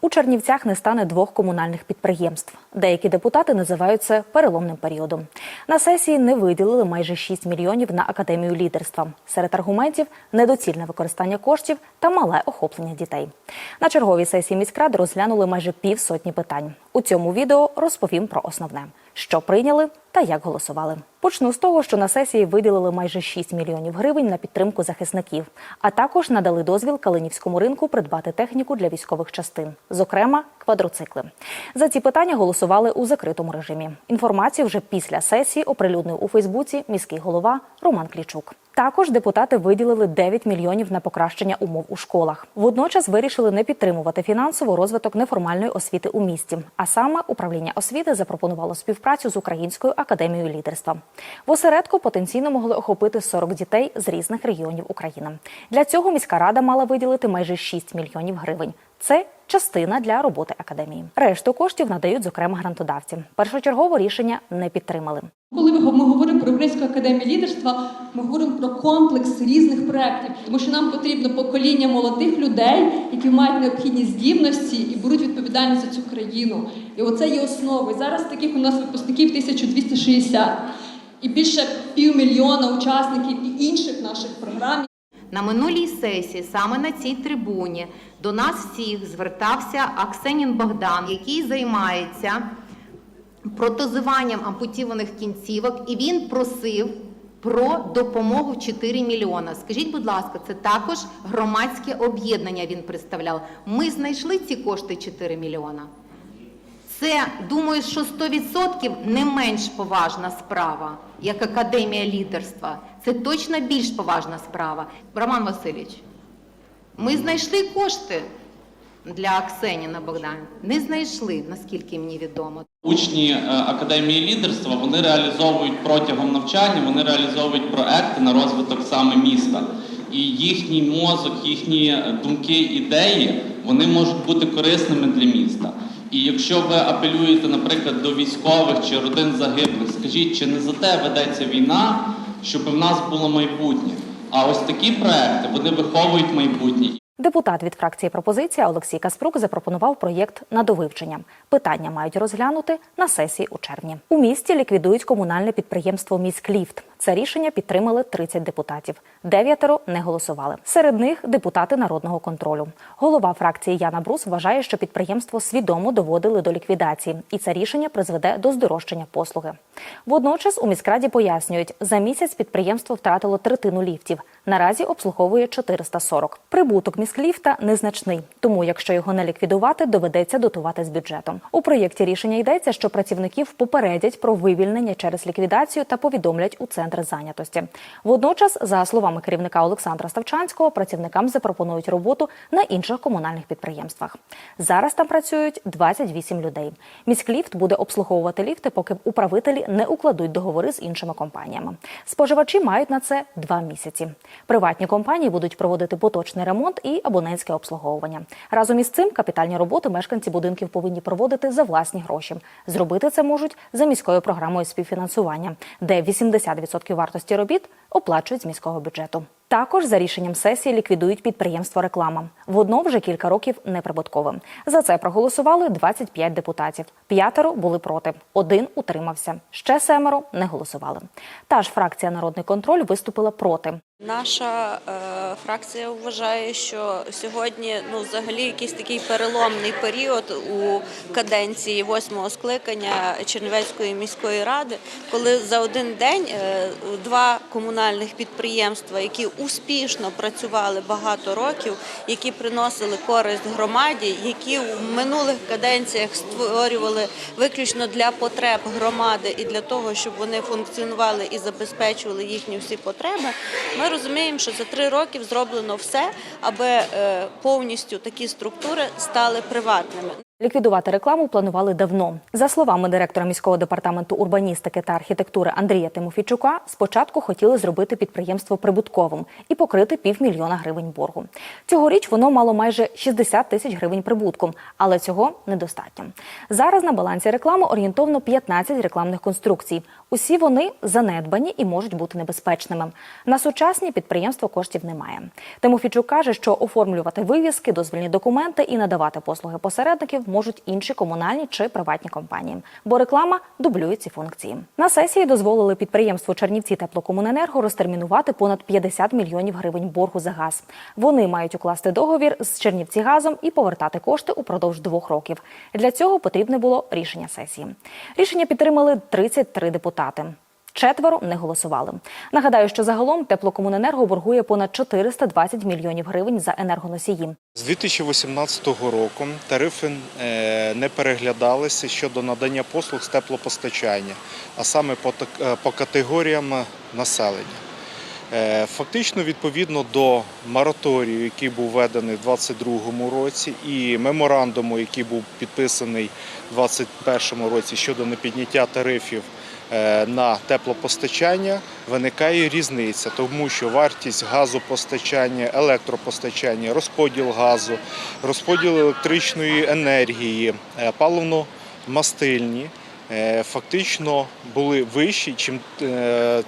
У Чернівцях не стане двох комунальних підприємств. Деякі депутати називають це переломним періодом. На сесії не виділили майже 6 мільйонів на академію лідерства. Серед аргументів недоцільне використання коштів та мале охоплення дітей. На черговій сесії міськради розглянули майже півсотні питань. У цьому відео розповім про основне, що прийняли та як голосували. Почну з того, що на сесії виділили майже 6 мільйонів гривень на підтримку захисників, а також надали дозвіл Калинівському ринку придбати техніку для військових частин, зокрема квадроцикли. За ці питання голосували у закритому режимі. Інформацію вже після сесії оприлюднив у Фейсбуці міський голова Роман Клічук. Також депутати виділили 9 мільйонів на покращення умов у школах. Водночас вирішили не підтримувати фінансово розвиток неформальної освіти у місті. А саме управління освіти запропонувало співпрацю з Українською академією лідерства. В осередку потенційно могли охопити 40 дітей з різних регіонів України. Для цього міська рада мала виділити майже 6 мільйонів гривень. Це частина для роботи академії. Решту коштів надають зокрема грантодавці. Першочергово рішення не підтримали. Коли ми говоримо про Українську академію лідерства, ми говоримо про комплекс різних проєктів, тому що нам потрібно покоління молодих людей, які мають необхідні здібності і беруть відповідальність за цю країну. І оце є основою. Зараз таких у нас випускників 1260 і більше півмільйона учасників і інших наших програм. На минулій сесії, саме на цій трибуні, до нас всіх звертався Аксенін Богдан, який займається протезуванням ампутованих кінцівок, і він просив про допомогу 4 мільйона. Скажіть, будь ласка, це також громадське об'єднання він представляв. Ми знайшли ці кошти 4 мільйона. Це думаю, що 100% не менш поважна справа, як академія лідерства. Це точно більш поважна справа. Роман Васильович, ми знайшли кошти для Аксеніна Богдан. Не знайшли, наскільки мені відомо. Учні е, академії лідерства вони реалізовують протягом навчання, вони реалізовують проекти на розвиток саме міста. І їхній мозок, їхні думки, ідеї вони можуть бути корисними для міста. І якщо ви апелюєте, наприклад, до військових чи родин загиблих, скажіть, чи не за те ведеться війна, щоб в нас було майбутнє? А ось такі проекти вони виховують майбутнє. Депутат від фракції пропозиція Олексій Каспрук запропонував проєкт на довивчення. Питання мають розглянути на сесії у червні. У місті ліквідують комунальне підприємство Міськліфт. Це рішення підтримали 30 депутатів. Дев'ятеро не голосували. Серед них депутати народного контролю. Голова фракції Яна Брус вважає, що підприємство свідомо доводили до ліквідації, і це рішення призведе до здорожчання послуги. Водночас у міськраді пояснюють, за місяць підприємство втратило третину ліфтів. Наразі обслуговує 440. Прибуток міськліфта незначний, тому якщо його не ліквідувати, доведеться дотувати з бюджетом. У проєкті рішення йдеться, що працівників попередять про вивільнення через ліквідацію та повідомлять у центр зайнятості. Водночас, за словами керівника Олександра Ставчанського, працівникам запропонують роботу на інших комунальних підприємствах. Зараз там працюють 28 людей. Міськліфт буде обслуговувати ліфти, поки управителі не укладуть договори з іншими компаніями. Споживачі мають на це два місяці. Приватні компанії будуть проводити поточний ремонт і абонентське обслуговування. Разом із цим капітальні роботи мешканці будинків повинні проводити за власні гроші. Зробити це можуть за міською програмою співфінансування, де 80% вартості робіт оплачують з міського бюджету. Також за рішенням сесії ліквідують підприємство реклама. Водно вже кілька років неприбутковим. За це проголосували 25 депутатів. П'ятеро були проти, один утримався. Ще семеро не голосували. Та ж фракція Народний контроль виступила проти. Наша е, фракція вважає, що сьогодні ну взагалі якийсь такий переломний період у каденції восьмого скликання Чернівецької міської ради, коли за один день е, два комунальних підприємства, які успішно працювали багато років, які приносили користь громаді, які в минулих каденціях створювали виключно для потреб громади і для того, щоб вони функціонували і забезпечували їхні всі потреби. Ми розуміємо, що за три роки зроблено все, аби е, повністю такі структури стали приватними. Ліквідувати рекламу планували давно. За словами директора міського департаменту урбаністики та архітектури Андрія Тимофійчука, спочатку хотіли зробити підприємство прибутковим і покрити півмільйона гривень боргу. Цьогоріч воно мало майже 60 тисяч гривень прибутку, але цього недостатньо. Зараз на балансі реклами орієнтовно 15 рекламних конструкцій. Усі вони занедбані і можуть бути небезпечними. На сучасні підприємства коштів немає. Тимофійчук каже, що оформлювати вивіски, дозвільні документи і надавати послуги посередників можуть інші комунальні чи приватні компанії, бо реклама дублює ці функції. На сесії дозволили підприємству Чернівці теплокомуненерго розтермінувати понад 50 мільйонів гривень боргу за газ. Вони мають укласти договір з Чернівці газом і повертати кошти упродовж двох років. Для цього потрібне було рішення сесії. Рішення підтримали 33 депутати. Четверо не голосували. Нагадаю, що загалом теплокомуненерго боргує понад 420 мільйонів гривень за енергоносії. З 2018 року тарифи е, не переглядалися щодо надання послуг з теплопостачання, а саме по, е, категоріям населення. Е, Фактично, відповідно до мораторію, який був введений в 2022 році, і меморандуму, який був підписаний у 2021 році щодо непідняття тарифів на теплопостачання, виникає різниця, тому що вартість газопостачання, електропостачання, розподіл газу, розподіл електричної енергії, е, паливно-мастильні е, фактично були вищі, ніж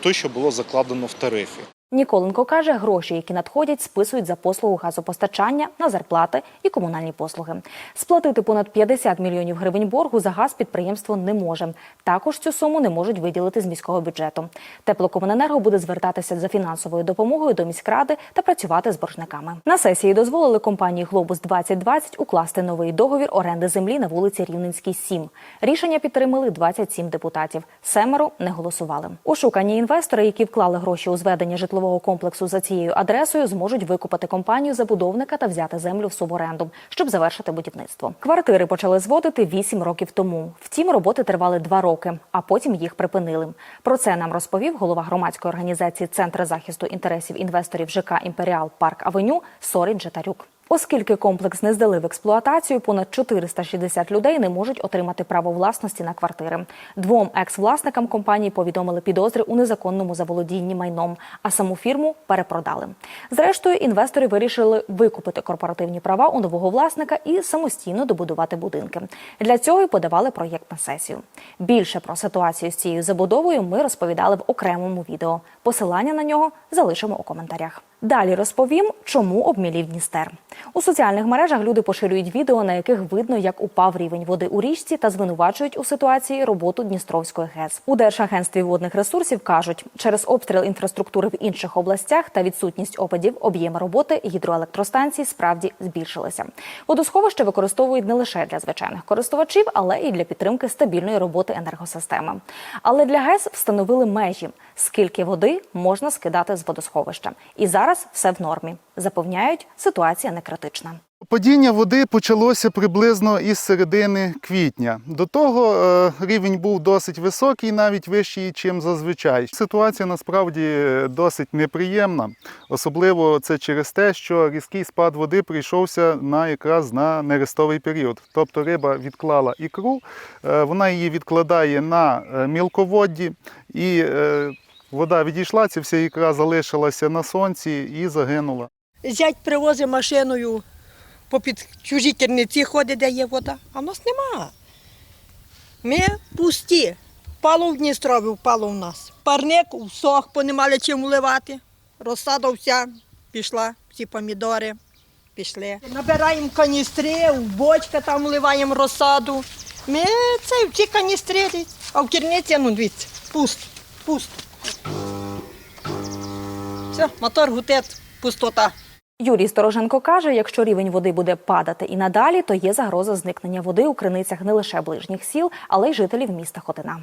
те, що було закладено в тарифі. Ніколенко каже, гроші, які надходять, списують за послугу газопостачання на зарплати і комунальні послуги. Сплатити понад 50 мільйонів гривень боргу за газ підприємство не може. Також цю суму не можуть виділити з міського бюджету. Теплокомуненерго буде звертатися за фінансовою допомогою до міськради та працювати з боржниками. На сесії дозволили компанії Глобус 2020 укласти новий договір оренди землі на вулиці Рівненській 7. Рішення підтримали 27 депутатів. Семеро не голосували. Ошукані інвестори, які вклали гроші у зведення житлового комплексу за цією адресою, зможуть викупити компанію забудовника та взяти землю в суборенду, щоб завершити будівництво. Квартири почали зводити 8 років тому. Втім, роботи тривали 2 роки, а потім їх припинили. Про це нам розповів голова громадської організації Центр захисту інтересів інвесторів ЖК Імперіал Парк Авеню Сорін Джетарюк. Оскільки комплекс не здали в експлуатацію, понад 460 людей не можуть отримати право власності на квартири. Двом екс-власникам компанії повідомили підозри у незаконному заволодінні майном, а саму фірму перепродали. Зрештою, інвестори вирішили викупити корпоративні права у нового власника і самостійно добудувати будинки. Для цього й подавали проєкт на сесію. Більше про ситуацію з цією забудовою ми розповідали в окремому відео. Посилання на нього залишимо у коментарях. Далі розповім, чому обмілів Дністер. У соціальних мережах люди поширюють відео, на яких видно, як упав рівень води у річці та звинувачують у ситуації роботу Дністровської ГЕС. У Держагентстві водних ресурсів кажуть, через обстріл інфраструктури в інших областях та відсутність опадів об'єми роботи гідроелектростанцій справді збільшилися. Водосховище використовують не лише для звичайних користувачів, але і для підтримки стабільної роботи енергосистеми. Але для ГЕС встановили межі, скільки води можна скидати з водосховища. І зараз все в нормі. Запевняють, ситуація не критична. Падіння води почалося приблизно із середини квітня. До того е, рівень був досить високий, навіть вищий, ніж зазвичай. Ситуація насправді досить неприємна, особливо це через те, що різкий спад води прийшовся на якраз на нерестовий період. Тобто риба відклала ікру, е, вона її відкладає на е, мілководді і вода відійшла, ця вся ікра залишилася на сонці і загинула. Зять привозить машиною, попід чужі керниці ходить, де є вода, а в нас нема. Ми пусті. Впало в Дністрові, впало в нас. Парник всох, бо не чим вливати. Розсада вся пішла, всі помідори пішли. Набираємо каністри, в бочка там вливаємо розсаду. Ми це в ці каністри, а в керниці, ну дивіться, пусто, пусто. Все, мотор гутет, пустота. Юрій Стороженко каже, якщо рівень води буде падати і надалі, то є загроза зникнення води у криницях не лише ближніх сіл, але й жителів міста Хотина.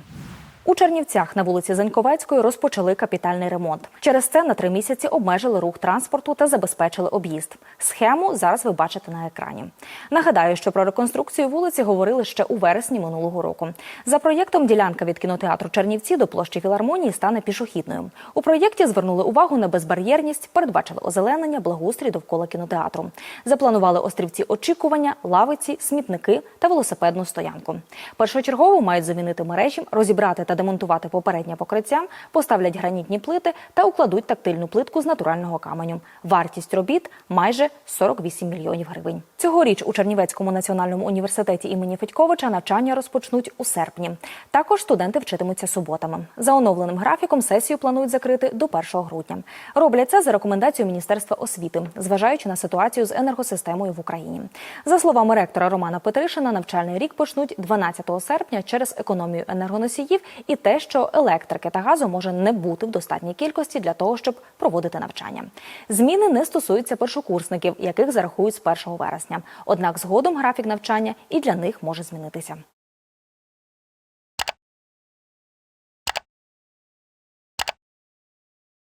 У Чернівцях на вулиці Заньковецької розпочали капітальний ремонт. Через це на три місяці обмежили рух транспорту та забезпечили об'їзд. Схему зараз ви бачите на екрані. Нагадаю, що про реконструкцію вулиці говорили ще у вересні минулого року. За проєктом ділянка від кінотеатру Чернівці до площі філармонії стане пішохідною. У проєкті звернули увагу на безбар'єрність, передбачили озеленення, благоустрій довкола кінотеатру. Запланували острівці очікування, лавиці, смітники та велосипедну стоянку. Першочергово мають замінити мережі, розібрати та демонтувати попереднє покриття, поставлять гранітні плити та укладуть тактильну плитку з натурального каменю. Вартість робіт майже 48 мільйонів гривень. Цьогоріч у Чернівецькому національному університеті імені Федьковича навчання розпочнуть у серпні. Також студенти вчитимуться суботами. За оновленим графіком сесію планують закрити до 1 грудня. Роблять це за рекомендацією Міністерства освіти, зважаючи на ситуацію з енергосистемою в Україні. За словами ректора Романа Петришина, навчальний рік почнуть 12 серпня через економію енергоносіїв і те, що електрики та газу може не бути в достатній кількості для того, щоб проводити навчання. Зміни не стосуються першокурсників, яких зарахують з 1 вересня. Однак згодом графік навчання і для них може змінитися.